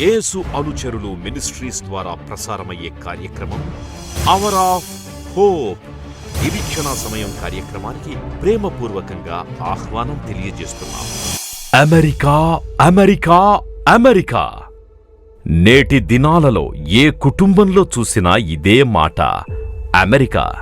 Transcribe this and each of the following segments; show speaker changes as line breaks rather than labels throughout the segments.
యేసు అనుచరులు మినిస్ట్రీస్ ద్వారా ప్రసారమయ్యే కార్యక్రమం అవర్ ఆఫ్ హోప్ నిరీక్షణ సమయం కార్యక్రమానికి ప్రేమపూర్వకంగా ఆహ్వానం తెలియజేస్తున్నాం. America America America. నేటి దినాలలో ఏ కుటుంబంలో చూసినా ఇదే మాట అమెరికా.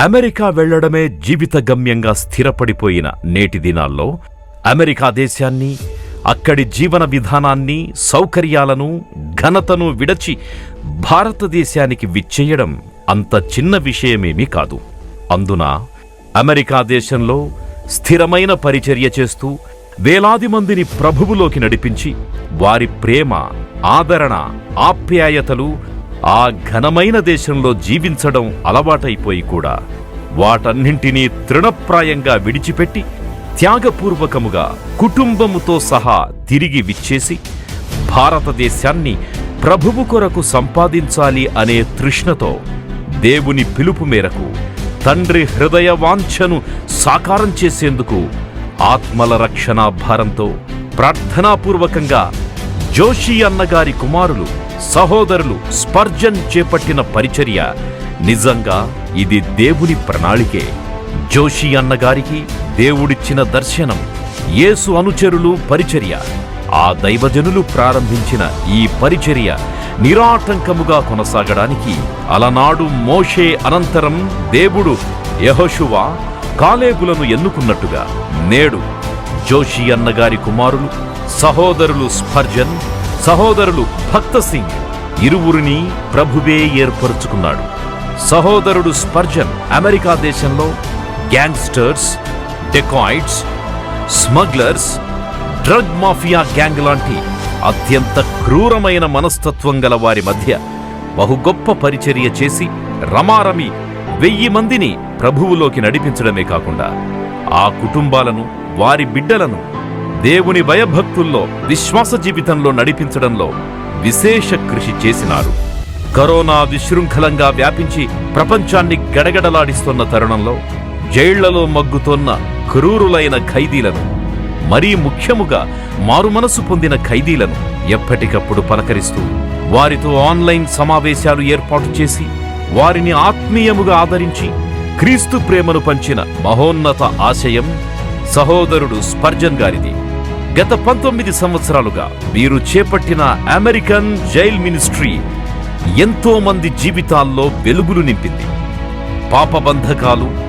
అమెరికా వెళ్ళడమే జీవిత గమ్యంగా స్థిరపడిపోయిన నేటి దినాల్లో అమెరికా దేశాన్ని అక్కడి జీవన విధానాన్ని సౌకర్యాలను ఘనతను విడచి భారతదేశానికి విచ్చేయడం అంత చిన్న విషయమేమీ కాదు. అందున అమెరికా దేశంలో స్థిరమైన పరిచర్య చేస్తూ వేలాది మందిని ప్రభువులోకి నడిపించి వారి ప్రేమ ఆదరణ ఆప్యాయతలు ఆ ఘనమైన దేశంలో జీవించడం అలవాటైపోయి కూడా వాటన్నింటినీ తృణప్రాయంగా విడిచిపెట్టి త్యాగపూర్వకముగా కుటుంబముతో సహా తిరిగి విచ్చేసి భారతదేశాన్ని ప్రభువు కొరకు సంపాదించాలి అనే తృష్ణతో దేవుని పిలుపు మేరకు తండ్రి హృదయ వాంఛను సాకారం చేసేందుకు ఆత్మల రక్షణ భారంతో ప్రార్థనాపూర్వకంగా జోషి అన్నగారి కుమారులు సహోదరులు స్పర్జన్ చేపట్టిన పరిచర్య. నిజంగా ఇది దేవుని ప్రణాళికే. జోషి అన్నగారికి దేవుడిచ్చిన దర్శనం యేసు అనుచరులు పరిచర్య ఆ దైవజనులు ప్రారంభించిన ఈ పరిచర్య నిరాటంకముగా కొనసాగడానికి అలనాడు మోషే అనంతరం దేవుడు యహోషువా కాలేబులను ఎన్నుకున్నట్టుగా నేడు జోషి అన్నగారి కుమారులు సహోదరులు స్పర్జన్ సహోదరులు భక్త సింగ్ ఇరువురిని ప్రభువే ఏర్పరుచుకున్నాడు. సహోదరుడు స్పర్జన్ అమెరికా దేశంలో gangsters dacoits smugglers drug mafia gang లాంటి అత్యంత క్రూరమైన మనస్తత్వం గల వారి మధ్య బహు గొప్ప పరిచర్య చేసి రమారమి వెయ్యి మందిని ప్రభువులోకి నడిపించడమే కాకుండా ఆ కుటుంబాలను వారి బిడ్డలను దేవుని భయభక్తుల్లో విశ్వాస జీవితంలో నడిపించడంలో విశేష కృషి చేసినారు. కరోనా విశృంఖలంగా వ్యాపించి ప్రపంచాన్ని గడగడలాడిస్తున్న తరుణంలో జైళ్ళలో మగ్గుతోన్న క్రూరులైన ఖైదీలను మరీ ముఖ్యముగా మారుమనసు పొందిన ఖైదీలను ఎప్పటికప్పుడు పలకరిస్తూ వారితో ఆన్లైన్ సమావేశాలు ఏర్పాటు చేసి వారిని ఆత్మీయముగా ఆదరించి క్రీస్తు ప్రేమను పంచిన మహోన్నత ఆశయం సహోదరుడు స్పర్జన్ గారిది. గత పంతొమ్మిది సంవత్సరాలుగా వీరు చేపట్టిన అమెరికన్ జైల్ మినిస్ట్రీ ఎంతో మంది జీవితాల్లో వెలుగులు నింపింది. పాపబంధకాలు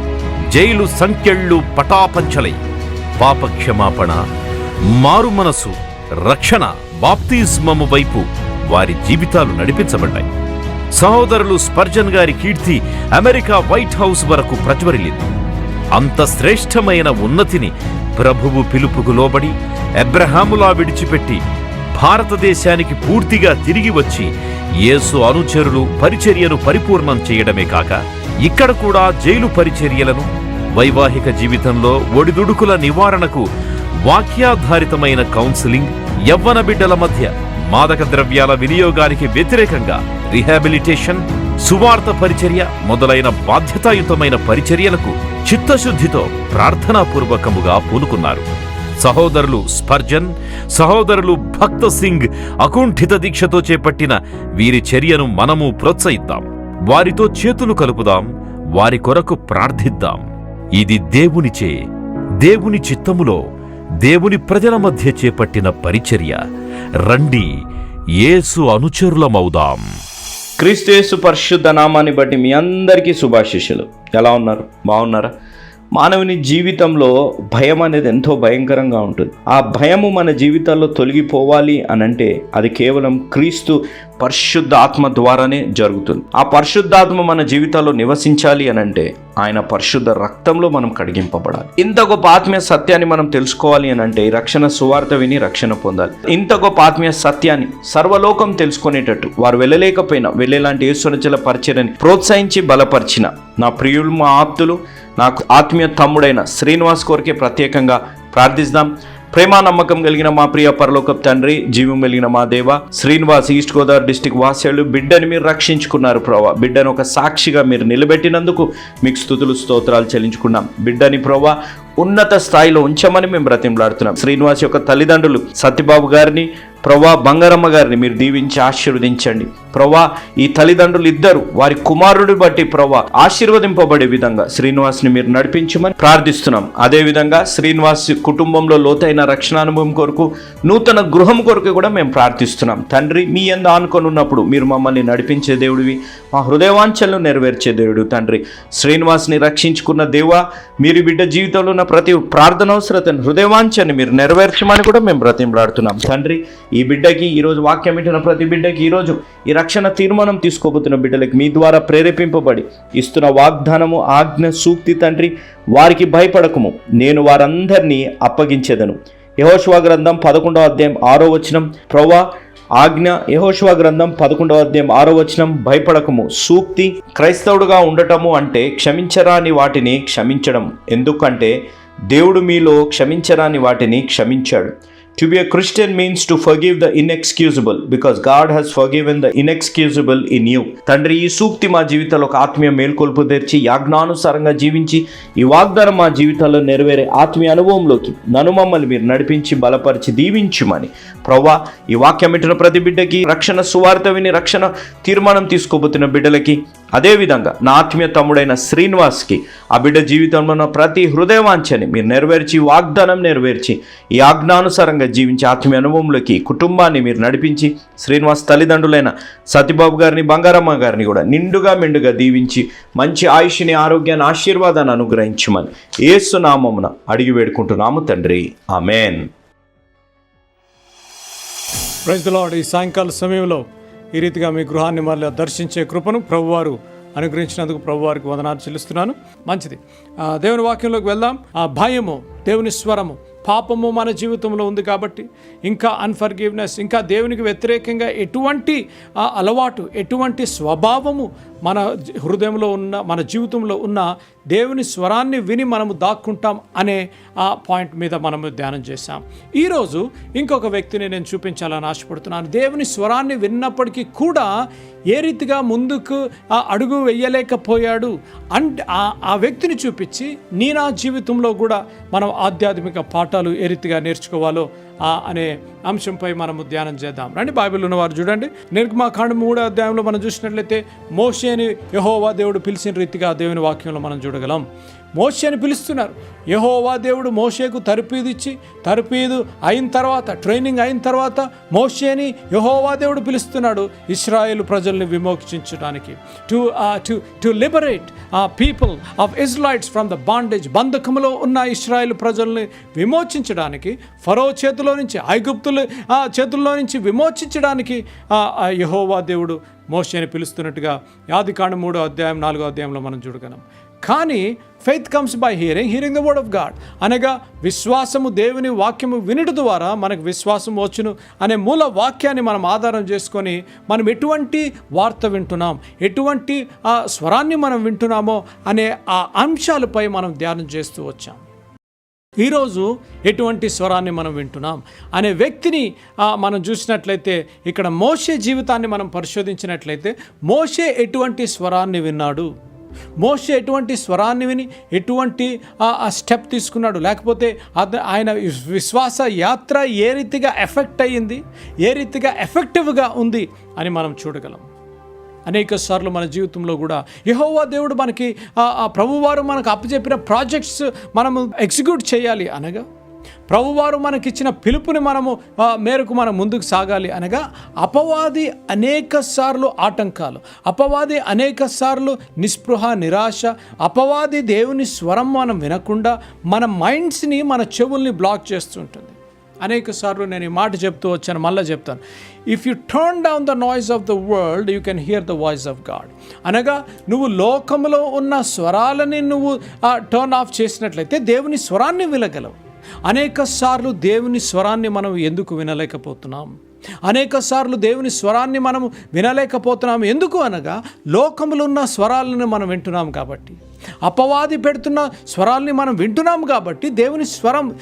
జైలు సంఖ్యళ్ళు పటాపంచలై. పాప క్షమాపణ మారుమనసు రక్షణ బాప్తిస్మము వైపు వారి జీవితాలు నడిపించబడ్డాయి. సహోదరులు స్పర్జన్ గారి కీర్తి అమెరికా వైట్ హౌస్ వరకు ప్రజ్వరిల్లింది. అంత శ్రేష్టమైన ఉన్నతిని ప్రభువు పిలుపుకు లోబడి అబ్రహాములా విడిచిపెట్టి భారతదేశానికి పూర్తిగా తిరిగి వచ్చి యేసు అనుచరులు పరిచర్యను పరిపూర్ణం చేయడమే కాక ఇక్కడ కూడా జైలు పరిచర్యలను వైవాహిక జీవితంలో ఒడిదుడుకుల నివారణకు వాక్యాధారితమైన కౌన్సిలింగ్ యవ్వన బిడ్డల మధ్య మాదక ద్రవ్యాల వినియోగానికి వ్యతిరేకంగా రిహాబిలిటేషన్ సువార్త పరిచర్య మొదలైన బాధ్యతాయుతమైన పరిచర్యలకు చిత్తశుద్ధితో ప్రార్థనాపూర్వకముగా పూనుకున్నారు. సహోదరులు స్పర్జన్ సహోదరులు భక్త సింగ్ అకుంఠిత దీక్షతో చేపట్టిన వీరి చర్యను మనము ప్రోత్సహిద్దాం. వారితో చేతులు కలుపుదాం వారి కొరకు ప్రార్థిద్దాం. ఇది దేవునిచే దేవుని చిత్తములో దేవుని ప్రజల మధ్య చేపట్టిన పరిచర్య. రండి యేసు అనుచరులమవుదాం.
క్రీస్తు పరిశుద్ధ నామాన్ని బట్టి మీ అందరికీ శుభాశిష్యులు. ఎలా ఉన్నారు? బాగున్నారా? మానవుని జీవితంలో భయం అనేది ఎంతో భయంకరంగా ఉంటుంది. ఆ భయము మన జీవితాల్లో తొలగిపోవాలి అని అంటే అది కేవలం క్రీస్తు పరిశుద్ధ ఆత్మ ద్వారానే జరుగుతుంది. ఆ పరిశుద్ధాత్మ మన జీవితాల్లో నివసించాలి అని అంటే ఆయన పరిశుద్ధ రక్తంలో మనం కడిగింపబడాలి. ఇంత గొప్ప ఆత్మీయ సత్యాన్ని మనం తెలుసుకోవాలి అని అంటే రక్షణ సువార్త విని రక్షణ పొందాలి. ఇంత గొప్ప ఆత్మీయ సత్యాన్ని సర్వలోకం తెలుసుకునేటట్టు వారు వెళ్ళలేకపోయినా వెళ్ళేలాంటి యేసునచల పరిచయని ప్రోత్సహించి బలపరిచిన నా ప్రియులు మా ఆప్తులు నాకు ఆత్మీయ తమ్ముడైన శ్రీనివాస్ కోరికే ప్రత్యేకంగా ప్రార్థిస్తాం. ప్రేమ నమ్మకం కలిగిన మా ప్రియ పరలోకప్ తండ్రి జీవం కలిగిన మా దేవ శ్రీనివాస్ ఈస్ట్ గోదావరి డిస్టిక్ వాసాలు బిడ్డని మీరు రక్షించుకున్నారు ప్రభా బిడ్డను ఒక సాక్షిగా మీరు నిలబెట్టినందుకు మీకు స్థుతులు స్తోత్రాలు చెల్లించుకున్నాం. బిడ్డని ప్రభా ఉన్నత స్థాయిలో ఉంచమని మేము బ్రతిమలాడుతున్నాం. శ్రీనివాస్ యొక్క తల్లిదండ్రులు సత్యబాబు గారిని ప్రవ్వా బంగారమ్మ గారిని మీరు దీవించి ఆశీర్వదించండి. ప్రభా ఈ తల్లిదండ్రులు ఇద్దరు వారి కుమారుడు బట్టి ప్రభా ఆశీర్వదింపబడే విధంగా శ్రీనివాస్ని మీరు నడిపించమని ప్రార్థిస్తున్నాం. అదేవిధంగా శ్రీనివాస్ కుటుంబంలో లోతైన రక్షణ అనుభవం కొరకు నూతన గృహం కొరకు కూడా మేము ప్రార్థిస్తున్నాం. తండ్రి మీ ఎందు ఆనుకొని ఉన్నప్పుడు మీరు మమ్మల్ని నడిపించే దేవుడివి మా హృదయవాంఛలను నెరవేర్చే దేవుడు తండ్రి. శ్రీనివాస్ని రక్షించుకున్న దేవా మీరు బిడ్డ జీవితంలో ఉన్న ప్రతి ప్రార్థన అవసరతను హృదయవాంఛని మీరు నెరవేర్చమని కూడా మేము బ్రతిమలాడుతున్నాం. తండ్రి ఈ బిడ్డకి ఈరోజు వాక్యం వింటున్న ప్రతి బిడ్డకి ఈరోజు ఈ రక్షణ తీర్మానం తీసుకోబోతున్న బిడ్డలకి మీ ద్వారా ప్రేరేపింపబడి ఇస్తున్న వాగ్దానము ఆజ్ఞ సూక్తి తండ్రి వారికి భయపడకము. నేను వారందరినీ అప్పగించేదను. యహోశ్వ గ్రంథం పదకొండవ అధ్యాయం ఆరో వచనం. ప్రవ్వా ఆజ్ఞ యహోశివ గ్రంథం పదకొండవ అధ్యాయం ఆరో వచనం భయపడకము సూక్తి క్రైస్తవుడుగా ఉండటము అంటే క్షమించరాని వాటిని క్షమించడం. ఎందుకంటే దేవుడు మీలో క్షమించరాని వాటిని క్షమించాడు. To be a Christian means to forgive the inexcusable because God has forgiven the inexcusable in you తండ్రి ఈ సూక్తి మా జీవితంలో ఒక ఆత్మీయ మేల్కొల్పు తెరిచి యాజ్ఞానుసారంగా జీవించి ఈ వాగ్దానం మా జీవితంలో నెరవేరే ఆత్మీయ అనుభవంలోకి నన్ను మమ్మల్ని మీరు నడిపించి బలపరిచి దీవించుమని. ప్రవ్వా ఈ వాక్యం వింటున్న ప్రతి బిడ్డకి రక్షణ సువార్త విని రక్షణ తీర్మానం తీసుకోబోతున్న బిడ్డలకి అదేవిధంగా నా ఆత్మీయ తమ్ముడైన శ్రీనివాస్కి ఆ బిడ్డ జీవితంలో ఉన్న ప్రతి హృదయవాంఛని మీరు నెరవేర్చి వాగ్దానం నెరవేర్చి ఈ ఆజ్ఞానుసారంగా జీవించి ఆత్మీయ అనుభవంలోకి కుటుంబాన్ని మీరు నడిపించి శ్రీనివాస్ తల్లిదండ్రులైన సతీబాబు గారిని బంగారమ్మ గారిని కూడా నిండుగా మెండుగా దీవించి మంచి ఆయుష్ని ఆరోగ్యాన్ని ఆశీర్వాదాన్ని అనుగ్రహించమని ఏసునామమున అడిగి వేడుకుంటున్నాము తండ్రి. ఆమెన్.
ప్రైజ్ ఈ సాయంకాల సమయంలో ఈ రీతిగా మీ గృహాన్ని మళ్ళీ దర్శించే కృపను ప్రభువారు అనుగ్రహించినందుకు ప్రభువారికి వందనాలు చెల్లిస్తున్నాను. మంచిది. దేవుని వాక్యంలోకి వెళ్దాం. ఆ భయము దేవుని స్వరము పాపము మన జీవితంలో ఉంది కాబట్టి ఇంకా అన్ఫర్గివ్నెస్ ఇంకా దేవునికి వ్యతిరేకంగా ఎటువంటి అలవాటు ఎటువంటి స్వభావము మన హృదయంలో ఉన్న మన జీవితంలో ఉన్న దేవుని స్వరాన్ని విని మనము దాక్కుంటాం అనే ఆ పాయింట్ మీద మనము ధ్యానం చేశాం. ఈరోజు ఇంకొక వ్యక్తిని నేను చూపించాలని ఆశపడుతున్నాను. దేవుని స్వరాన్ని విన్నప్పటికీ కూడా ఏ రీతిగా ముందుకు ఆ అడుగు వెయ్యలేకపోయాడు అండ్ ఆ- వ్యక్తిని చూపించి నీ నా జీవితంలో కూడా మనం ఆధ్యాత్మిక పాఠాలు ఏ రీతిగా నేర్చుకోవాలో అనే అంశంపై మనము ధ్యానం చేద్దాం. రండి బైబిల్ ఉన్నవారు చూడండి. నిర్గమాకాండం మూడో అధ్యాయంలో మనం చూసినట్లయితే మోషేని యహోవా దేవుడు పిలిచిన రీతిగా దేవుని వాక్యంలో మనం చూడగలం. మోషే అని పిలుస్తున్నారు. యహోవా దేవుడు మోషేకు తరపీదు ఇచ్చి తరపీదు అయిన తర్వాత ట్రైనింగ్ అయిన తర్వాత మోషేని యహోవా దేవుడు పిలుస్తున్నాడు. ఇస్రాయేల్ ప్రజల్ని విమోచించడానికి. To to to liberate a people of Israelites from the bondage బంధకములో ఉన్న ఇస్రాయేల్ ప్రజల్ని విమోచించడానికి ఫరో చేతిలో నుంచి ఐగుప్తులు ఆ చేతుల్లో నుంచి విమోచించడానికి ఆ దేవుడు మోషేని పిలుస్తున్నట్టుగా యాదికాండ మూడో అధ్యాయం నాలుగో అధ్యాయంలో మనం చూడగలం. కానీ faith comes by hearing hearing the word of God అనగా విశ్వాసము దేవుని వాక్యము వినుట ద్వారా మనకు విశ్వాసం వచ్చును అనే మూల వాక్యాన్ని మనం ఆధారం చేసుకొని మనం ఎటువంటి వార్త వింటున్నాం ఎటువంటి ఆ స్వరాన్ని మనం వింటున్నామో అనే ఆ అంశాలపై మనం ధ్యానం చేస్తూ వచ్చాం. ఈరోజు ఎటువంటి స్వరాన్ని మనం వింటున్నాం అనే వ్యక్తిని మనం చూసినట్లయితే ఇక్కడ మోషే జీవితాన్ని మనం పరిశోధించినట్లయితే మోషే ఎటువంటి స్వరాన్ని విన్నాడు? మోషే ఎటువంటి స్వరాన్ని విని ఎటువంటి ఆ, స్టెప్ తీసుకున్నాడు? లేకపోతే ఆయన విశ్వాస యాత్ర ఏ రీతిగా ఎఫెక్ట్ అయ్యింది? ఏ రీతిగా ఎఫెక్టివ్గా ఉంది అని మనం చూడగలం. అనేక సార్లు మన జీవితంలో కూడా యహోవా దేవుడు మనకి ఆ ఆ ప్రభువారు మనకు అప్పచెప్పిన ప్రాజెక్ట్స్ మనము ఎగ్జిక్యూట్ చేయాలి అనగా ప్రభువారు మనకిచ్చిన పిలుపుని మనము మేరకు మనం ముందుకు సాగాలి అనగా అపవాది అనేక సార్లు ఆటంకాలు అపవాది అనేక సార్లు నిస్పృహ నిరాశ అపవాది దేవుని స్వరం మనం వినకుండా మన మైండ్స్ని మన చెవుల్ని బ్లాక్ చేస్తుంటుంది. అనేక సార్లు నేను ఈ మాట చెప్తూ వచ్చాను మళ్ళీ చెప్తాను. If you turn down the noise of the world you can hear the voice of God అనగా నువ్వు లోకంలో ఉన్న స్వరాలని నువ్వు టర్న్ ఆఫ్ చేసినట్లయితే దేవుని స్వరాన్ని వినగలవు. అనేక సార్లు దేవుని స్వరాన్ని మనం ఎందుకు వినలేకపోతున్నాం? అనేక సార్లు దేవుని స్వరాన్ని మనం వినలేకపోతున్నాం. ఎందుకు అనగా లోకములో ఉన్న స్వరాలను మనం వింటున్నాం కాబట్టి. అపవాది పెడుతున్న స్వరాల్ని మనం వింటున్నాం కాబట్టి దేవుని స్వరం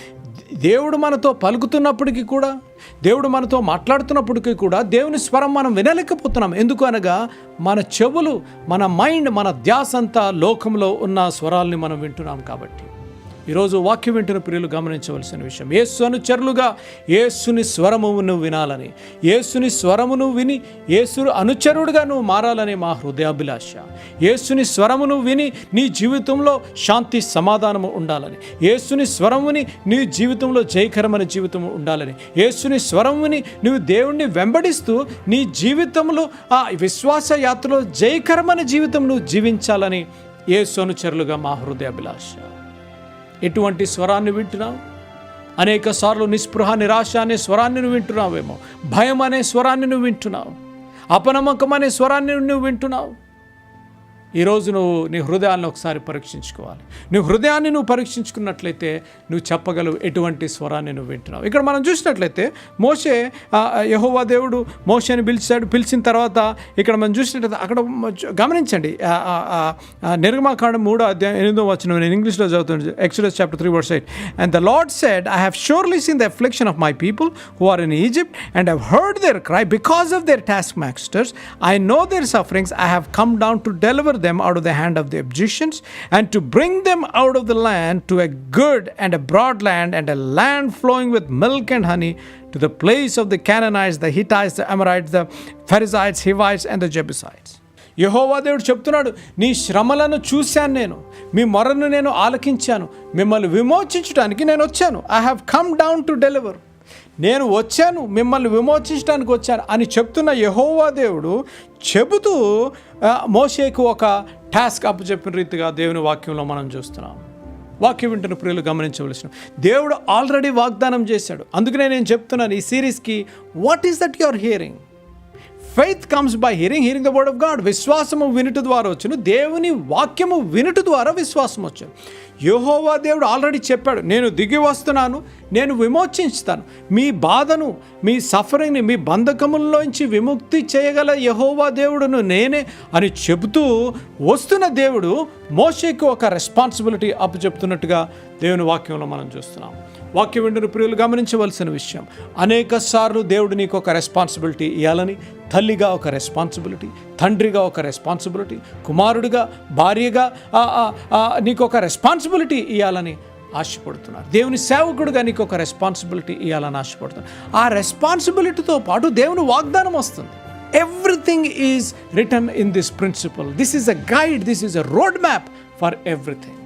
దేవుడు మనతో పలుకుతున్నప్పటికీ కూడా దేవుడు మనతో మాట్లాడుతున్నప్పటికీ కూడా దేవుని స్వరం మనం వినలేకపోతున్నాం. ఎందుకు అనగా మన చెవులు మన మైండ్ మన ధ్యాస అంతా లోకంలో ఉన్న స్వరాల్ని మనం వింటున్నాం కాబట్టి. ఈరోజు వాక్యం వింటున్న ప్రియులు గమనించవలసిన విషయం. యేసు అనుచరులుగా యేసుని స్వరమును వినాలని యేసుని స్వరమును విని యేసు అనుచరుడుగా నువ్వు మారాలని మా హృదయాభిలాష. యేసుని స్వరమును విని నీ జీవితంలో శాంతి సమాధానము ఉండాలని యేసుని స్వరముని నీ జీవితంలో జయకరమైన జీవితం ఉండాలని యేసుని స్వరముని నువ్వు దేవుణ్ణి వెంబడిస్తూ నీ జీవితంలో ఆ విశ్వాస యాత్రలో జయకరమైన జీవితం నువ్వు జీవించాలని ఏసు అనుచరులుగా మా హృదయాభిలాష. ఎటువంటి స్వరాన్ని వింటున్నావు? అనేక సార్లు నిస్పృహ నిరాశ అనే స్వరాన్ని నువ్వు వింటున్నావేమో. భయం అనే స్వరాన్ని నువ్వు వింటున్నావు. అపనమ్మకం అనే స్వరాన్ని నువ్వు వింటున్నావు. ఈరోజు నువ్వు నీ హృదయాన్ని ఒకసారి పరీక్షించుకోవాలి. నీ హృదయాన్ని నువ్వు పరీక్షించుకున్నట్లయితే నువ్వు చెప్పగలవు ఎటువంటి స్వరాన్ని నువ్వు వింటున్నావు. ఇక్కడ మనం చూసినట్లయితే మోసే యహోవా యెహోవా దేవుడు మోసేని పిలిచాడు. పిలిచిన తర్వాత ఇక్కడ మనం చూసినట్లయితే అక్కడ గమనించండి. ఆ, నిర్గమాకాండం మూడో అధ్యాయం ఎనిమిదో వచ్చిన నేను ఇంగ్లీష్లో చదువుతాను express chapter three verse eight and the Lord said I have surely seen the affliction of my people who are in Egypt and have heard their cry because of their task masters I know their sufferings I have come down to deliver them out of the hand of the Egyptians and to bring them out of the land to a good and a broad land and a land flowing with milk and honey to the place of the Canaanites, the Hittites, the Amorites, the Pharisees, Hivites, and the Jebusites. యహోవా దేవుడు చెప్తున్నాడు నీ శ్రమలను చూశాను నేను మీ మొరను నేను ఆలకించాను మిమ్మల్ని విమోచించడానికి నేను వచ్చాను I have come down to deliver నేను వచ్చాను మిమ్మల్ని విమోచించడానికి వచ్చాను అని చెప్తున్న యహోవా దేవుడు చెబుతూ మోషేకు ఒక టాస్క్ అప్పచెప్పిన రీతిగా దేవుని వాక్యంలో మనం చూస్తున్నాం. వాక్యం వింటున్న ప్రియులు గమనించవలసిన దేవుడు ఆల్రెడీ వాగ్దానం చేశాడు. అందుకనే నేను చెప్తున్నాను ఈ సిరీస్కి what is that your hearing faith comes by hearing hearing the word of God విశ్వాసము వినుట ద్వారా వచ్చును. దేవుని వాక్యము వినుట ద్వారా విశ్వాసం వచ్చును. యహోవా దేవుడు ఆల్రెడీ చెప్పాడు నేను దిగి వస్తున్నాను నేను విమోచించుతాను. మీ బాధను మీ సఫరింగ్ని మీ బంధకముల్లోంచి విముక్తి చేయగల యహోవా దేవుడును నేనే అని చెబుతూ వస్తున్న దేవుడు మోషేకి ఒక రెస్పాన్సిబిలిటీ అప్పు చెప్తున్నట్టుగా దేవుని వాక్యంలో మనం చూస్తున్నాం. వాక్యం వింటున్న ప్రియులు గమనించవలసిన విషయం. అనేక సార్లు దేవుడు నీకు ఒక రెస్పాన్సిబిలిటీ ఇవ్వాలని తల్లిగా ఒక రెస్పాన్సిబిలిటీ తండ్రిగా ఒక రెస్పాన్సిబిలిటీ కుమారుడిగా భార్యగా నీకు ఒక రెస్పాన్సిబిలిటీ ఇవ్వాలని ఆశపడుతున్నారు. దేవుని సేవకుడుగా నీకు ఒక రెస్పాన్సిబిలిటీ ఇవ్వాలని ఆశపడుతున్నారు. ఆ రెస్పాన్సిబిలిటీతో పాటు దేవుని వాగ్దానం వస్తుంది. Everything is return in this principle this is a guide this is a road map for everything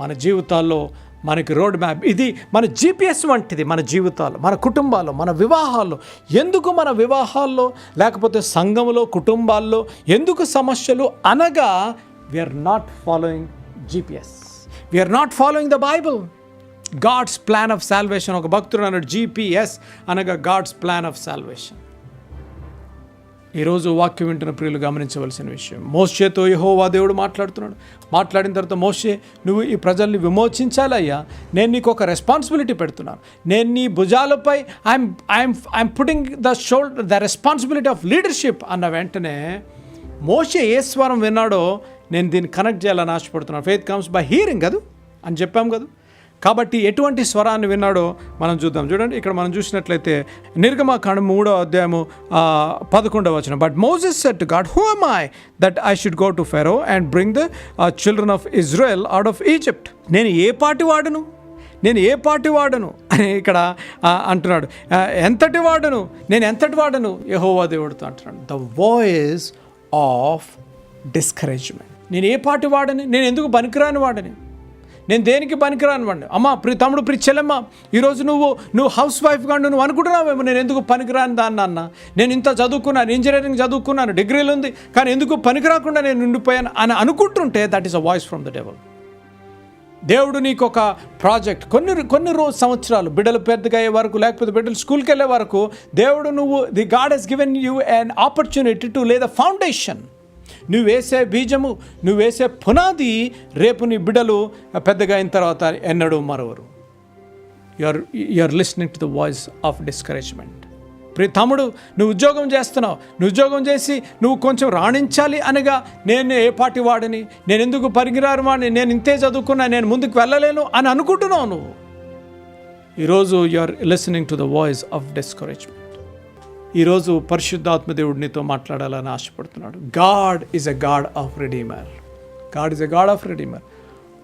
మన జీవితాల్లో మనకి రోడ్ మ్యాప్. ఇది మన జీపీఎస్ వంటిది మన జీవితాలు మన కుటుంబాల్లో మన వివాహాల్లో. ఎందుకు మన వివాహాల్లో లేకపోతే సంఘంలో కుటుంబాల్లో ఎందుకు సమస్యలు అనగా we are not following GPS we are not following the Bible God's plan of salvation ఒక భక్తుడు అన్నాడు జీపీఎస్ అనగా గాడ్స్ ప్లాన్ ఆఫ్ సాల్వేషన్ ఈరోజు వాక్యం వింటున్న ప్రియులు గమనించవలసిన విషయం. మోషేతో యహోవా దేవుడు మాట్లాడుతున్నాడు. మాట్లాడిన తర్వాత మోషే నువ్వు ఈ ప్రజల్ని విమోచించాలయ్యా. నేను నీకు ఒక రెస్పాన్సిబిలిటీ పెడుతున్నాను. నేను నీ భుజాలపై I'm I'm I'm putting the shoulder the responsibility of leadership అన్న వెంటనే మోషే ఏ స్వరం విన్నాడో నేను దీన్ని కనెక్ట్ చేయాలని ఆశపడుతున్నాను. ఫెయిత్ కమ్స్ బై హీరింగ్ కదా? అని చెప్పాం కదా? కాబట్టి ఎటువంటి స్వరాన్ని విన్నాడో మనం చూద్దాం. చూడండి ఇక్కడ మనం చూసినట్లయితే నిర్గమాకాండం మూడో అధ్యాయము పదకొండవ వచనం. But Moses said God who am I that I should go to Pharaoh and bring the children of Israel out of Egypt నేను ఏ పాటి వాడను? నేను ఏ పాటి వాడను అని ఇక్కడ అంటున్నాడు. ఎంతటి వాడను? నేను ఎంతటి వాడను? యహోవా దేవుడితో అంటున్నాడు. ద వాయిస్ ఆఫ్ డిస్కరేజ్మెంట్ నేను ఏ పాటి వాడని? నేను ఎందుకు పనికిరాని వాడని? నేను దేనికి పనికిరాను వాడిని అమ్మ ప్రి తమ్ముడు ప్రి చెల్లెమ్మ ఈరోజు నువ్వు నువ్వు హౌస్ వైఫ్గా నువ్వు అనుకుంటున్నావేమో నేను ఎందుకు పనికిరాని దాన్ని అన్న? నేను ఇంత చదువుకున్నాను ఇంజనీరింగ్ చదువుకున్నాను డిగ్రీలు ఉంది కానీ ఎందుకు పనికిరాకుండా నేను ఉండిపోయాను అని అనుకుంటుంటే that is a voice from the devil దేవుడు నీకు ఒక ప్రాజెక్ట్ కొన్ని కొన్ని రోజు సంవత్సరాలు బిడ్డలు పెద్దగా అయ్యే వరకు లేకపోతే బిడ్డలు స్కూల్కి వెళ్ళే వరకు దేవుడు నువ్వు the God has given you an opportunity to lay the foundation నువ్వు వేసే బీజము నువ్వు వేసే పునాది రేపు నీ బిడ్డలు పెద్దగా అయిన తర్వాత ఎన్నడూ మరవరు. You're you're listening to the voice of discouragement ప్రి తమ్ముడు నువ్వు ఉద్యోగం చేస్తున్నావు. నువ్వు ఉద్యోగం చేసి నువ్వు కొంచెం రాణించాలి అనగా నేను ఏ పాటి వాడిని? నేను ఎందుకు పరిగిరారు వాడిని? నేను ఇంతే చదువుకున్నా నేను ముందుకు వెళ్ళలేను అని అనుకుంటున్నావు నువ్వు. ఈరోజు you are listening to the voice of discouragement ఈరోజు పరిశుద్ధాత్మ నీతో మాట్లాడాలని ఆశపడుతున్నాడు. God is a God of redeemer God is a God of redeemer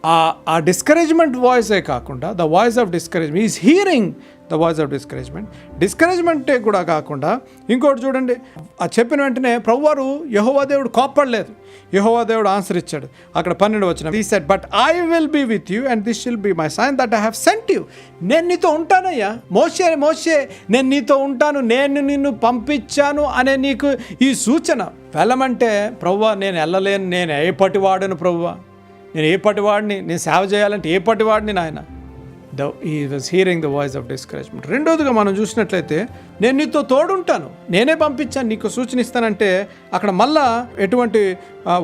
ఆ ఆ డిస్కరేజ్మెంట్ వాయిసే కాకుండా the voice of discouragement is hearing the voice of discouragement డిస్కరేజ్మెంటే కూడా కాకుండా ఇంకోటి చూడండి ఆ చెప్పిన వెంటనే ప్రభువారు యహోవాదేవుడు కోప్పడలేదు. యహోవా దేవుడు ఆన్సర్ ఇచ్చాడు. అక్కడ పన్నెండు వచ్చిన ఈ said but I will be with you and this will be my sign that I have sent you నేను నీతో ఉంటానయ్యా. మోసే మోసే నేను నీతో ఉంటాను. నేను నిన్ను పంపించాను అనే నీకు ఈ సూచన. వెళ్ళమంటే ప్రవ్వా నేను వెళ్ళలేను. నేను ఏ పటివాడను ప్రవ్వా నేను ఏ పటివాడిని నేను సేవ చేయాలంటే ఏ పటివాడిని నాయన. The he was hearing the voice of discouragement రెండోదిగా మనం చూసినట్లయితే నేను నీతో తోడుంటాను. నేనే పంపించాను నీకు సూచన ఇస్తానంటే అక్కడ మళ్ళా ఎటువంటి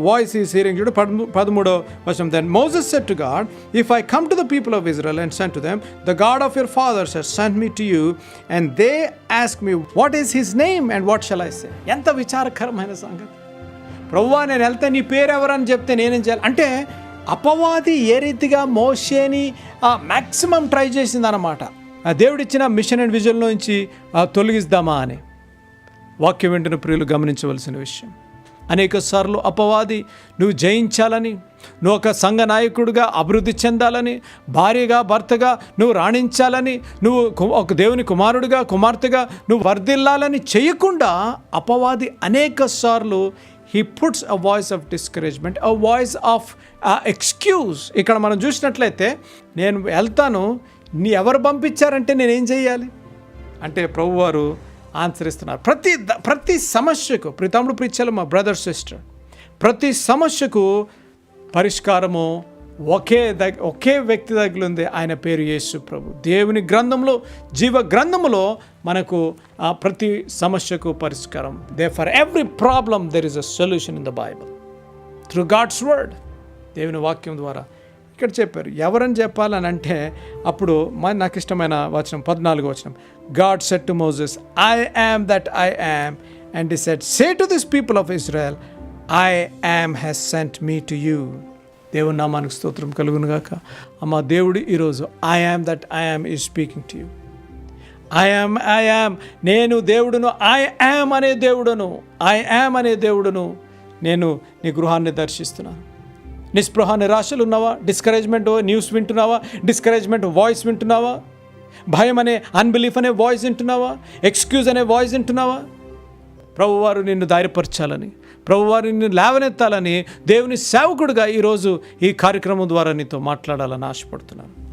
వాయిస్ ఈస్ హీరింగ్ చూడు పదమూడో వచనం. Then Moses said to God if I come to the people of Israel and sent to them the God of your fathers has send me to you and they ask me what is his name and what shall I say ఎంత విచారకరమైన సంగతి. ప్రవ్వా నేను వెళ్తే నీ పేరు ఎవరని చెప్తే నేనేం చేయాలి? అంటే అపవాది ఏ రీతిగా మోషేని మ్యాక్సిమం ట్రై చేసిందన్నమాట. దేవుడిచ్చిన మిషన్ అండ్ విజన్ నుంచి తొలగిద్దామా అని. వాక్యం వెంటనే ప్రియులు గమనించవలసిన విషయం. అనేక సార్లు అపవాది నువ్వు జయించాలని నువ్వు ఒక సంఘ నాయకుడిగా అభివృద్ధి చెందాలని భార్యగా భర్తగా నువ్వు రాణించాలని నువ్వు ఒక దేవుని కుమారుడిగా కుమార్తెగా నువ్వు వర్ధిల్లాలని చేయకుండా అపవాది అనేక సార్లు he puts a voice of discouragement a voice of excuse ఇక్కడ మనం చూసినట్లయితే నేను వెళ్తాను నీ ఎవరు పంపించారంటే నేనేం చేయాలి అంటే ప్రభువారు ఆన్సర్ ఇస్తున్నారు ప్రతి ప్రతి సమస్యకు ప్రతి తమ్ముడు ప్రిచ్చలు మా బ్రదర్ సిస్టర్. ప్రతి సమస్యకు పరిష్కారము ఒకే దగ్ ఒకే వ్యక్తి దగ్గర ఉంది ఆయన పేరు యేసు ప్రభు. దేవుని గ్రంథంలో జీవ గ్రంథములో మనకు ఆ ప్రతి సమస్యకు పరిష్కారం. They for every problem there is a solution in the Bible through God's word దేవుని వాక్యం ద్వారా. ఇక్కడ చెప్పారు ఎవరని చెప్పాలని అంటే అప్పుడు మా నాకు ఇష్టమైన వచనం పద్నాలుగు వచనం. God said to Moses I am that I am and the said say to this people of Israel I am has sent me to you దేవుని నామానికి స్తోత్రం కలుగునుగాక. అమ్మ దేవుడు ఈరోజు I am that I am ఈ speaking to you I am I am నేను దేవుడును ఐ యామ్ అనే దేవుడును ఐ యామ్ అనే దేవుడును నేను నీ గృహాన్ని దర్శిస్తున్నాను. నిస్పృహ నిరాశలు ఉన్నావా డిస్కరేజ్మెంట్ న్యూస్ వింటున్నావా? డిస్కరేజ్మెంట్ వాయిస్ వింటున్నావా? భయం అనే అన్బిలీఫ్ అనే వాయిస్ వింటున్నావా? ఎక్స్క్యూజ్ అనే వాయిస్ వింటున్నావా? ప్రభువారు నిన్ను ధైర్యపరచాలని ప్రభువారిని లేవనెత్తాలని దేవుని సేవకుడిగా ఈరోజు ఈ కార్యక్రమం ద్వారా నీతో మాట్లాడాలని ఆశపడుతున్నాను.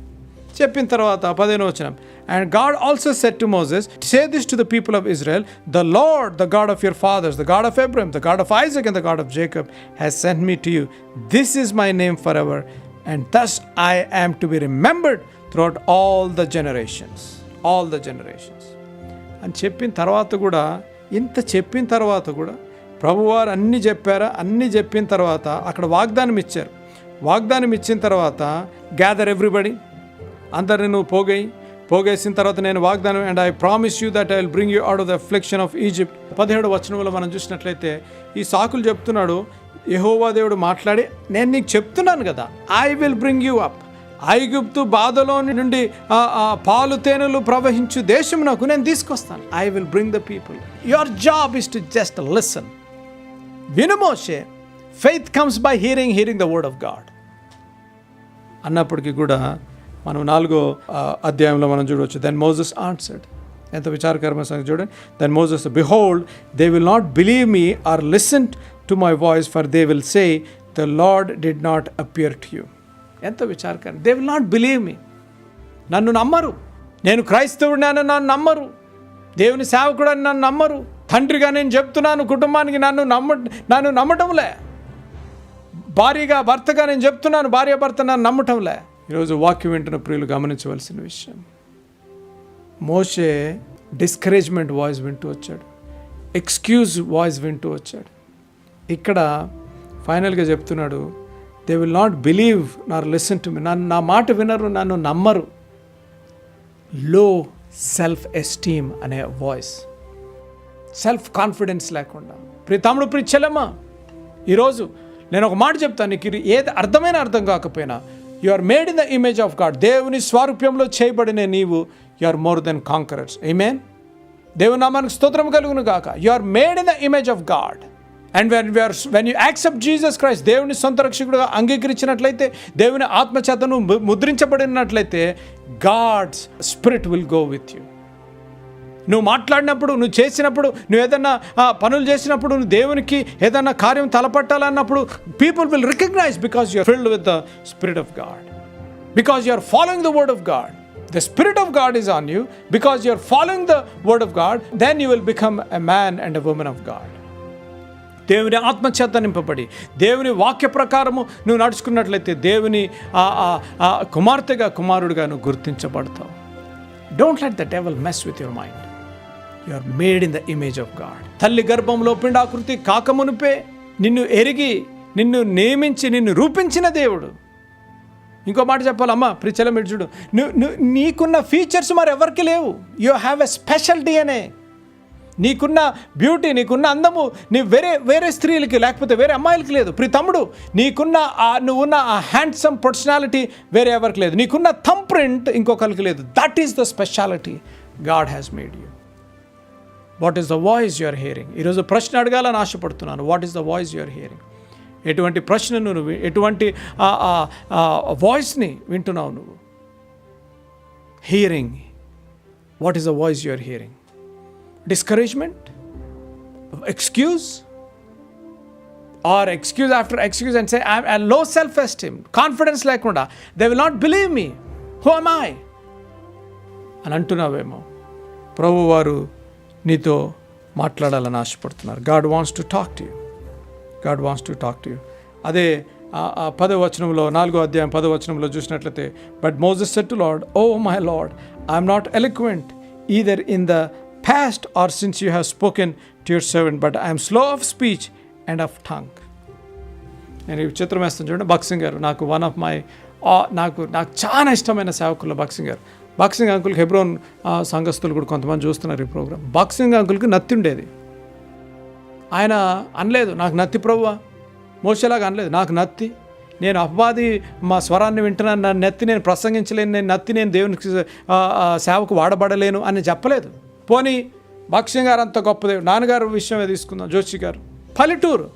చెప్పిన తర్వాత పదిహేను వచనం. And God also said to Moses say this to the people of Israel the Lord the God of your fathers the God of Abraham the God of Isaac and the God of Jacob has sent me to you this is my name for ever and thus I am to be remembered throughout all the generations all the generations అని చెప్పిన తర్వాత కూడా ఇంత చెప్పిన తర్వాత కూడా ప్రభువారు అన్నీ చెప్పారా? అన్నీ చెప్పిన తర్వాత అక్కడ వాగ్దానం ఇచ్చారు. వాగ్దానం ఇచ్చిన తర్వాత గ్యాదర్ ఎవ్రీబడి అందరిని నువ్వు పోగేయి. పోగేసిన తర్వాత నేను వాగ్దానం and I promise you that I will bring you out of the affliction of Egypt పదిహేడు వచనంలో మనం చూసినట్లయితే ఈ సాకులు చెప్తున్నాడు యహోవా దేవుడు మాట్లాడి నేను నీకు చెప్తున్నాను కదా I will bring you up ఐగుప్తు బాధలో నుండి పాలు తేనెలు ప్రవహించు దేశం నాకు నేను తీసుకొస్తాను. I will bring the people your job is to just listen వినుమోషే faith comes by hearing hearing the word of God అన్నప్పటికీ కూడా మనం నాలుగో అధ్యాయంలో మనం చూడవచ్చు దెన్ మోజెస్ ఆన్సర్డ్ ఎంత విచారకరమైన సంగతి చూడండి. Then Moses behold they will not believe me or listen to my voice for they will say the Lord did not appear to you ఎంత విచారకరం. They will not believe me నన్ను నమ్మరు. నేను క్రైస్తవుడిని అని నన్ను నమ్మరు. దేవుని సేవకుడు అని నన్ను నమ్మరు. తండ్రిగా నేను చెప్తున్నాను కుటుంబానికి నన్ను నమ్మ నన్ను నమ్మటంలే. భార్యగా భర్తగా నేను చెప్తున్నాను భార్య భర్త నన్ను నమ్మటంలే. ఈరోజు వాక్యం వింటున్న ప్రియులు గమనించవలసిన విషయం. మోసే డిస్కరేజ్మెంట్ వాయిస్ వింటూ వచ్చాడు. ఎక్స్క్యూజ్ వాయిస్ వింటూ వచ్చాడు. ఇక్కడ ఫైనల్గా చెప్తున్నాడు they will not believe nor listen to me నన్ను నా మాట వినరు నన్ను నమ్మరు. లో సెల్ఫ్ ఎస్టీమ్ అనే వాయిస్ సెల్ఫ్ కాన్ఫిడెన్స్ లేకుండా. ప్రి ప్రిచ్చలమ్మా ఈరోజు నేను ఒక మాట చెప్తాను నీకు ఏది అర్థమైన అర్థం కాకపోయినా you are made in the image of God దేవుని స్వారూప్యంలో చేయబడిన నీవు you are more than conquerors I mean దేవుని నామానికి స్తోత్రం కలుగును గాక. You are made in the image of God and when are when you accept Jesus Christ దేవుని సొంత రక్షకుడుగా అంగీకరించినట్లయితే దేవుని ఆత్మచేతను ముద్రించబడినట్లయితే God's spirit will go with you నువ్వు మాట్లాడినప్పుడు నువ్వు చేసినప్పుడు నువ్వు ఏదన్నా పనులు చేసినప్పుడు నువ్వు దేవునికి ఏదన్నా కార్యం తలపట్టాలన్నప్పుడు people will recognise because you're filled with the spirit of God because you are following the word of God the spirit of God is on you because you are following the word of God then you will become a man and a woman of God దేవుని ఆత్మచేత నింపబడి దేవుని వాక్య ప్రకారము నువ్వు నడుచుకున్నట్లయితే దేవుని ఆ ఆ- కుమార్తెగా కుమారుడిగా నువ్వు గుర్తించబడతావు. Don't let the devil mess with your mind you are made in the image of God తల్లి గర్భంలో పిండాకృతి కాకమునుపే నిన్ను ఎరిగి నిన్ను నియమించి నిన్ను రూపించిన దేవుడు. ఇంకో మాట చెప్పాలమ్మా ప్రిచల చూడు. నువ్వు నీకున్న ఫీచర్స్ మరి ఎవరికి లేవు? You have a special DNA నీకున్న బ్యూటీ నీకున్న అందము నీ వేరే వేరే స్త్రీలకి లేకపోతే వేరే అమ్మాయిలకి లేదు. ప్రి తమ్ముడు నీకున్న ఆ నువ్వున్న ఆ హ్యాండ్సమ్ పర్సనాలిటీ వేరే ఎవరికి లేదు. నీకున్న థమ్ ప్రింట్ ఇంకొకరికి లేదు. That is the speciality God has made you what is the voice you're hearing ఈరోజు ప్రశ్న అడగాలని ఆశపడుతున్నాను. What is the voice you're hearing ఎటువంటి ప్రశ్నను నువ్వు ఎటువంటి వాయిస్ని వింటున్నావు నువ్వు? Hearing what is the voice you're hearing discouragement excuse or excuse after excuse and say I low self esteem confidence లేకుండా they will not believe me who I అని అంటున్నావేమో. ప్రభు వారు నీతో మాట్లాడాలని ఆశపడుతున్నారు. God wants to talk to you God wants to talk to you అదే ఆ- ఆ నాలుగో అధ్యాయం పదవచనంలో చూసినట్లయితే but Moses said to Lord O my Lord I'm not eloquent either in the past or since you have spoken to your servant but I'm slow of speech and of tongue నేను ఈ చిత్రం వేస్తాను చూడండి. బక్సింగ్ గారు నాకు one of my నాకు నాకు చాలా ఇష్టమైన సేవకుల్లో బక్సింగ్ గారు. బాక్సింగ్ అంకుల్ హెబ్రోన్ సంఘస్థులు కూడా కొంతమంది చూస్తున్నారు ఈ ప్రోగ్రామ్ బాక్సింగ్ అంకుల్కి నత్తి ఉండేది. ఆయన అనలేదు నాకు నత్తి ప్రభువా మోసేలాగా అనలేదు నాకు నత్తి. నేను అపవాది మా స్వరాన్ని వింటున్నాను నా నత్తి నేను ప్రసంగించలేను నేను నత్తి నేను దేవునికి సేవకు వాడబడలేను అని చెప్పలేదు. పోనీ బాక్సింగ్ గారు అంత గొప్ప దేవుడు. నాన్నగారు విషయమే తీసుకుందాం జోషి గారు. పల్లెటూరు.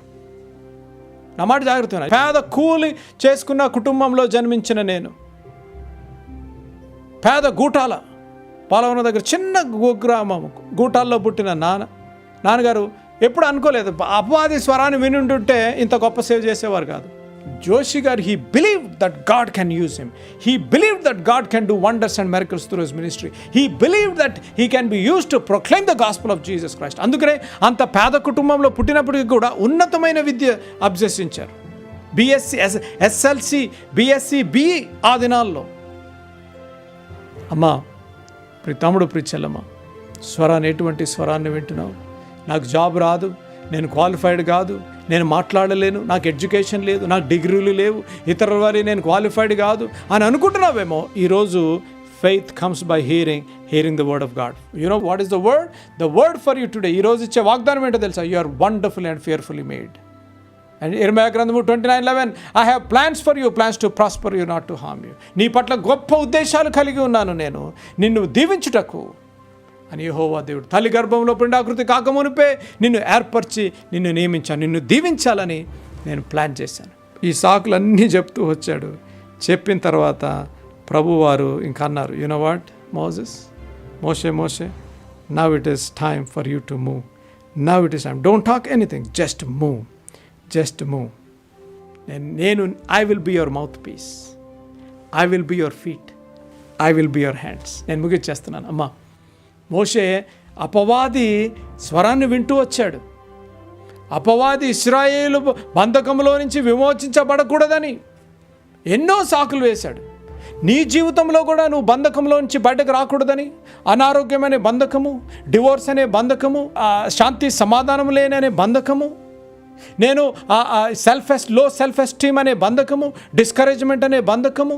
నా మాట జాగ్రత్త పేద కూలి చేసుకున్న కుటుంబంలో జన్మించిన నేను. పేద గూటాల పాలవన దగ్గర చిన్న గ్రామం గూటాల్లో పుట్టిన నాన్న. నాన్నగారు ఎప్పుడు అనుకోలేదు అపవాది స్వరాన్ని వినుంటుంటే ఇంత గొప్ప సేవ్ చేసేవారు కాదు. Joshi garu he believe that God can use him he believe that God can do wonders and miracles through his ministry he believe that he can be use to proclaim the gospel of Jesus Christ అందుకనే అంత పేద కుటుంబంలో పుట్టినప్పటికీ కూడా ఉన్నతమైన విద్య అభ్యసించారు. BSc S SSLC BSc BE ఆ దినాల్లో అమ్మా ప్రితాముడు తమ్ముడు స్వరాన్ని ఎటువంటి స్వరాన్ని వింటున్నావు? నాకు జాబ్ రాదు నేను క్వాలిఫైడ్ కాదు నేను మాట్లాడలేను నాకు ఎడ్యుకేషన్ లేదు నాకు డిగ్రీలు లేవు ఇతరుల వారి నేను క్వాలిఫైడ్ కాదు అని అనుకుంటున్నావేమో ఈరోజు faith comes by hearing hearing the word of God you know what is the word the word for you today ఈరోజు ఇచ్చే వాగ్దానం ఏంటో తెలుసా? You are wonderful and fearfully made and ఇరవై గ్రంథము twenty nine eleven I have plans for you plans to prosper you not to harm you నీ పట్ల గొప్ప ఉద్దేశాలు కలిగి ఉన్నాను నేను. నిన్ను దీవించుటకు. అని యెహోవా దేవుడు తల్లి గర్భంలో పిండాకృతి కాకమునిపే నిన్ను ఏర్పరిచి నిన్ను నియమించాను నిన్ను దీవించాలని నేను ప్లాన్ చేశాను. ఈ సాకులన్నీ చెప్తూ వచ్చాడు. చెప్పిన తర్వాత ప్రభువారు ఇంకా అన్నారు యునో వాట్ మోజెస్ మోషే మోషే now it is time for you to move now it is time don't talk anything just move just move నేను నేను I will be your mouthpiece I will be your feet I will be your hands నేను ముగించేస్తున్నాను. అమ్మా. మోషే అపవాది స్వరాన్ని వింటూ వచ్చాడు. అపవాది ఇస్రాయేలు బంధకంలో నుంచి విమోచించబడకూడదని ఎన్నో సాకులు వేశాడు. నీ జీవితంలో కూడా నువ్వు బంధకంలో నుంచి బయటకు రాకూడదని అనారోగ్యమనే బంధకము డివోర్స్ అనే బంధకము శాంతి సమాధానం లేని అనే బంధకము నేను సెల్ఫ్ ఎస్లో సెల్ఫ్ ఎస్టీమ్ అనే బంధకము డిస్కరేజ్మెంట్ అనే బంధకము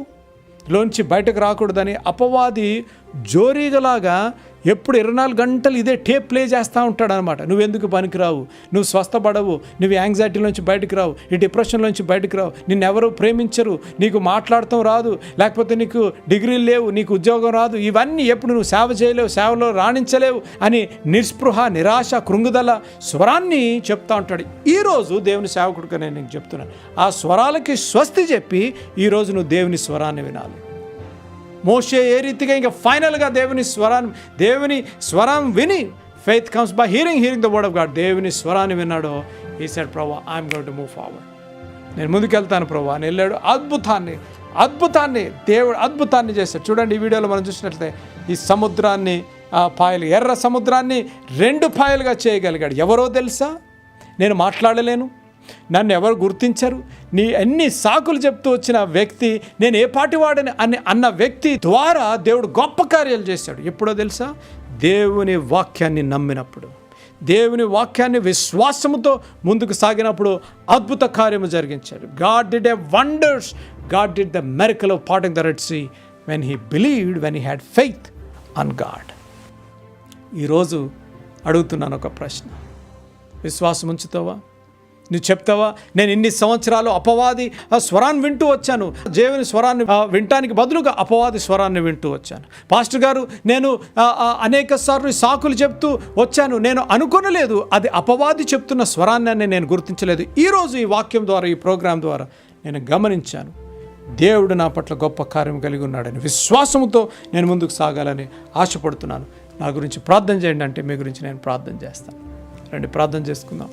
లోంచి బయటకు రాకూడదని అపవాది జోరీగలాగా ఎప్పుడు ఇరవై నాలుగు గంటలు ఇదే టేప్ ప్లే చేస్తూ ఉంటాడు అనమాట నువ్వెందుకు పనికిరావు? నువ్వు స్వస్థపడవు. నువ్వు యాంగ్జైటీ నుంచి బయటకు రావు. ఈ డిప్రెషన్ నుంచి బయటకు రావు. నిన్ను ఎవరు ప్రేమించరు. నీకు మాట్లాడటం రాదు. లేకపోతే నీకు డిగ్రీలు లేవు. నీకు ఉద్యోగం రాదు. ఇవన్నీ ఎప్పుడు నువ్వు సేవ చేయలేవు సేవలో రాణించలేవు అని నిస్పృహ నిరాశ కృంగుదల స్వరాన్ని చెప్తా ఉంటాడు. ఈరోజు దేవుని సేవకుడిగా నేను నీకు చెప్తున్నాను. ఆ స్వరాలకి స్వస్తి చెప్పి ఈరోజు నువ్వు దేవుని స్వరాన్ని వినాలి. మోషే ఏ రీతిగా ఇంకా ఫైనల్గా దేవుని స్వరాన్ని దేవుని స్వరం విని faith comes by hearing hearing the word of God దేవుని స్వరాన్ని విన్నాడో ఈ సెడ్ ప్రభా I'm got to move forward నేను ముందుకెళ్తాను ప్రభా. అని వెళ్ళాడు. అద్భుతాన్ని అద్భుతాన్ని దేవుడు అద్భుతాన్ని చేశాడు. చూడండి ఈ వీడియోలో మనం చూసినట్లయితే ఈ సముద్రాన్ని పాయలు ఎర్ర సముద్రాన్ని రెండు పాయలుగా చేయగలిగాడు. ఎవరో తెలుసా? నేను మాట్లాడలేను. నన్ను ఎవరు గుర్తించరు? నీ అన్ని సాకులు చెప్తూ వచ్చిన వ్యక్తి నేను ఏ పాటి వాడని అని అన్న వ్యక్తి ద్వారా దేవుడు గొప్ప కార్యాలు చేశాడు. ఎప్పుడో తెలుసా? దేవుని వాక్యాన్ని నమ్మినప్పుడు. దేవుని వాక్యాన్ని విశ్వాసముతో ముందుకు సాగినప్పుడు అద్భుత కార్యము జరిగించాడు. God did a wonders God did the miracle of parting the Red Sea when he believed when he had faith on God. ఈరోజు అడుగుతున్నాను ఒక ప్రశ్న. విశ్వాసం ఉంచుతావా నువ్వు చెప్తావా? నేను ఇన్ని సంవత్సరాలు అపవాది ఆ స్వరాన్ని వింటూ వచ్చాను. దేవుని స్వరాన్ని వినటానికి బదులుగా అపవాది స్వరాన్ని వింటూ వచ్చాను. పాస్టర్ గారు నేను అనేక సార్లు సాకులు చెప్తూ వచ్చాను. నేను అనుకోనలేదు అది అపవాది చెప్తున్న స్వరాన్ని నేను గుర్తించలేదు. ఈరోజు ఈ వాక్యం ద్వారా ఈ ప్రోగ్రాం ద్వారా నేను గమనించాను. దేవుడు నా పట్ల గొప్ప కార్యం కలిగి ఉన్నాడని విశ్వాసంతో నేను ముందుకు సాగాలని ఆశపడుతున్నాను. నా గురించి ప్రార్థన చేయండి అంటే మీ గురించి నేను ప్రార్థన చేస్తాను. రండి ప్రార్థన చేసుకుందాం.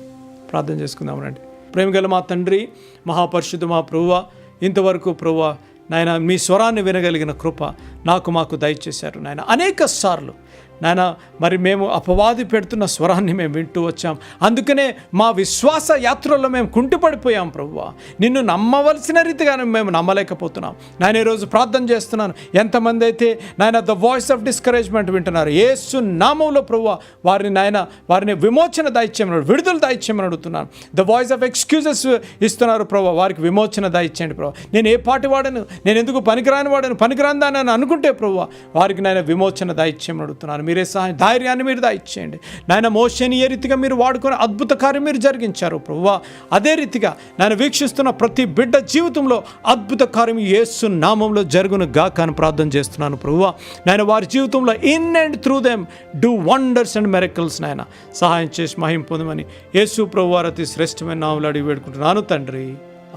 ప్రార్థన చేసుకుందామనండి ప్రేమగల మా తండ్రి మహాపరిశుద్ధ మా ప్రభువ ఇంతవరకు ప్రభువ నాయన మీ స్వరాన్ని వినగలిగిన కృప నాకు మాకు దయచేశారు నాయన. అనేక సార్లు నాయన మరి మేము అపవాది పెడుతున్న స్వరాన్ని మేము వింటూ వచ్చాం. అందుకనే మా విశ్వాస యాత్రలో మేము కుంటిపడిపోయాం ప్రభువ. నిన్ను నమ్మవలసిన రీతిగానే మేము నమ్మలేకపోతున్నాం. నేను ఈరోజు ప్రార్థన చేస్తున్నాను. ఎంతమంది అయితే నాయన ద వాయిస్ ఆఫ్ డిస్కరేజ్మెంట్ వింటున్నారు. ఏసు నామంలో ప్రభువ వారిని నాయన వారిని విమోచన దాయిచ్చేయమని విడుదల దాయిచ్చేయమని అడుగుతున్నాను. ద వాయిస్ ఆఫ్ ఎక్స్క్యూజెస్ ఇస్తున్నారు ప్రభు వారికి విమోచన దాయిచ్చేయండి ప్రభు నేను ఏ పాటి వాడను? నేను ఎందుకు పనికిరాని వాడను? పనికిరాని దాని అనుకుంటే ప్రభు వారికి నాయన విమోచన దాయిచ్చేయమని అడుగుతున్నాను. మీరే సహాయం ధైర్యాన్ని మీరు దాయిచ్చేయండి నాయన మోషని ఏ రీతిగా మీరు వాడుకొని అద్భుత కార్యం మీరు జరిగించారు ప్రభు అదే రీతిగా నేను వీక్షిస్తున్న ప్రతి బిడ్డ జీవితంలో అద్భుత కార్యం యేసు నామంలో జరుగును గాక అని ప్రార్థన చేస్తున్నాను ప్రభు నేను వారి జీవితంలో in and through them do wonders and miracles నాయన. సహాయం చేసి మహిం పొందమని యేసు ప్రభు వారి అతి శ్రేష్టమైన నామలు అడిగి వేడుకుంటున్నాను తండ్రి.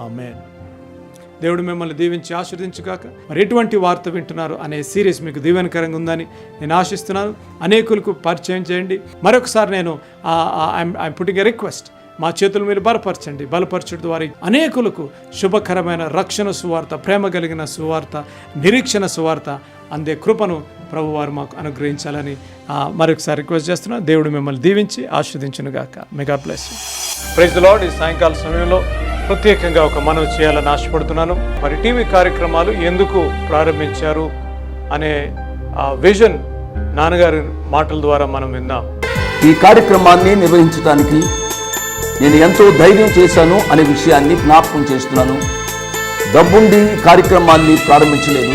ఆమెన్. దేవుడు మిమ్మల్ని దీవించి ఆశీర్దించుగాక మరి ఎటువంటి వార్త వింటున్నారు అనే సీరియస్ మీకు దీవెనకరంగా ఉందని నేను ఆశిస్తున్నాను. అనేకులకు పరిచయం చేయండి. మరొకసారి నేను ఐఎమ్ పుట్టింగ్ ఎ రిక్వెస్ట్ మా చేతులు మీరు బలపరచండి. బలపరచడం ద్వారా అనేకులకు శుభకరమైన రక్షణ సువార్త ప్రేమ కలిగిన సువార్త నిరీక్షణ సువార్త అందే కృపను ప్రభువారు మాకు అనుగ్రహించాలని ఆ, మరొకసారి రిక్వెస్ట్ చేస్తున్నాను దేవుడు మిమ్మల్ని దీవించి ఆస్వాదించునుగాక మెగా ప్లస్ ప్రైజ్ లార్డ్ ఈ సాయంకాల సమయంలో ప్రత్యేకంగా ఒక మనవి చేయాలని ఆశపడుతున్నాను. మరి టీవీ కార్యక్రమాలు ఎందుకు ప్రారంభించారు అనే ఆ విజన్ నాన్నగారి మాటల ద్వారా మనం విందాం.
ఈ కార్యక్రమాన్ని నిర్వహించడానికి నేను ఎంతో ధైర్యం చేశాను అనే విషయాన్ని జ్ఞాపకం చేస్తున్నాను. డబ్బుండి ఈ కార్యక్రమాన్ని ప్రారంభించలేదు.